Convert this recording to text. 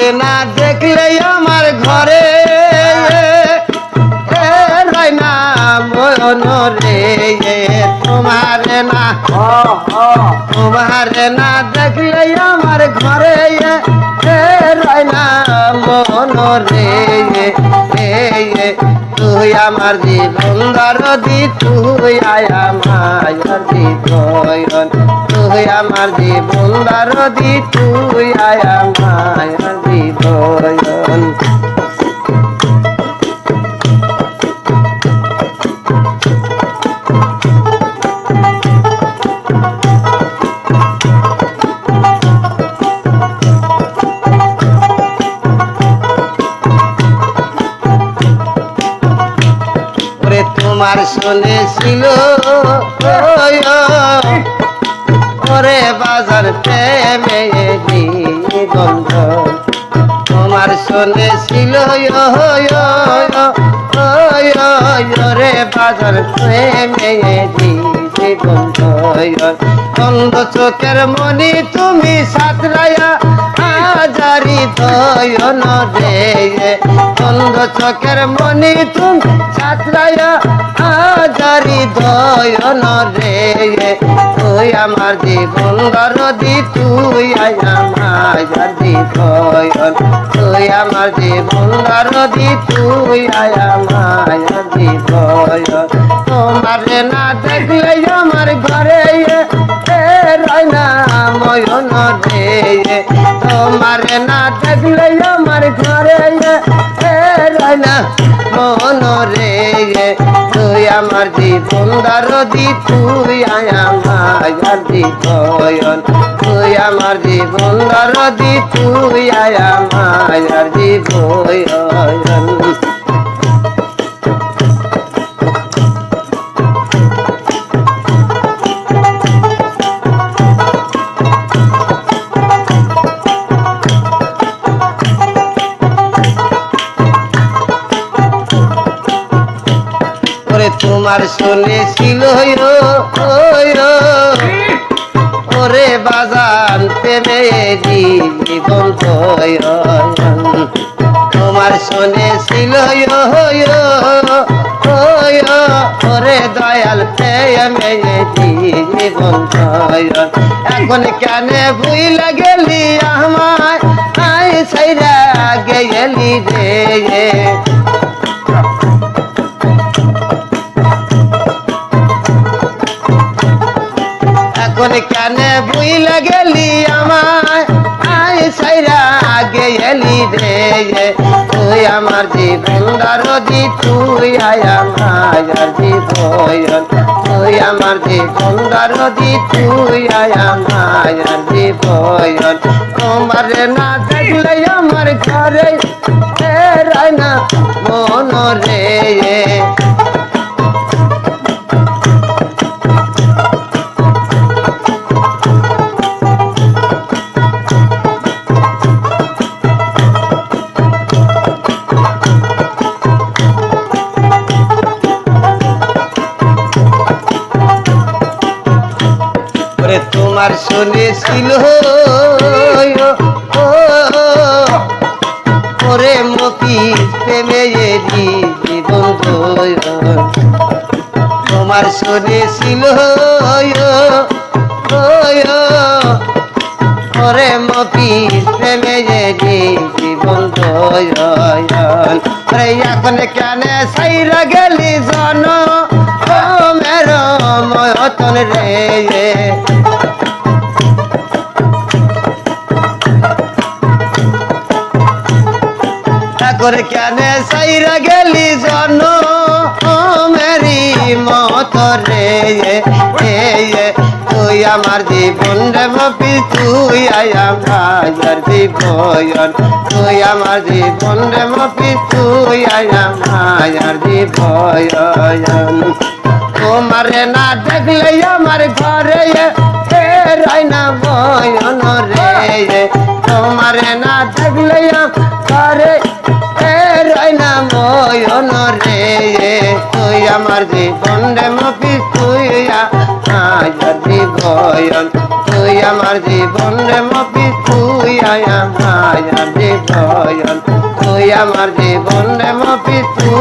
তোমার না দেখলে আমার ঘরে। তোমার না। তোমার না দেখলে আমার ঘরে রাইনা মন আমার জীবন দরদি, তুই আয়া মায়ার জীবন তুই আমার জীবন দরদি, তুই আয়া মায়ার জীবন তোমার শুনেছিল ওরে বাজার প্রেমে গন্ধ তোমার শুনেছিল ওরে বাজার গন্ধ গন্ধ চোখের মনি তুমি সাতরায়া হাজারি দয়ন রে। গন্ধ চোখের মনি তুমি সাতরায়া হাজারি দয়ন রে। তুই আমার জীবন দরদি, তুই আমার জীবন তুই আমার জীবন দরদি, তুই আমার জীবন তোমার না দেখলে আমার ঘরে এ রাইনা ময়ন রে তোমার না দেখলে আমার ঘরে রাইনা মন রে তুই আমার জীবন দরদি, তুই আমার জীবন তুই আমার জীবন দরদি, তুই আমার জীবন তোমার ওই ও, ওরে বাজান প্রেমে জীবন তোমার ওই ও, ওরে দয়াল প্রেমে জীবন এখন কেন ভুইলা গেলি আমায় আই সাইরা গেলি রে। গেলি আমায়। আই সাইরা আগে এলি রে। তুই আমার জীবন দারদি, তুই আয় আমার জীবন তুই আমার জীবন দারদি, তুই আয় আমার জীবন তোমার না দেখলে আমার ঘরে এ রায়না মন রে। ওরে তোমার শুনেছিল ও, ওরে মকি প্রেমে জীবন তোমার শুনেছিল ওরে মকি প্রেমে জীবন ওরে এখন কেন সাইরা গেলি জন? ও মেরো ময়তন রে। করে কেন সাইরা গেলি জন মেরি মত রে তুই আমার জীবন রে মপি তুই আমার জীবন। তুই আমার জীবন রে মপি তুই আমার জীবন। তোমারে না দেখলে আমার ঘরে এ রাইনা বয়ন রে। তোমারে না দেখলে ঘরে বয়ন রে তুই আমার জীবন রে মপি তুই আমার জীবন তুই আমার জীবন রে মপি তুই মায়া জীবন তুই আমার জীবন রে মফি তুই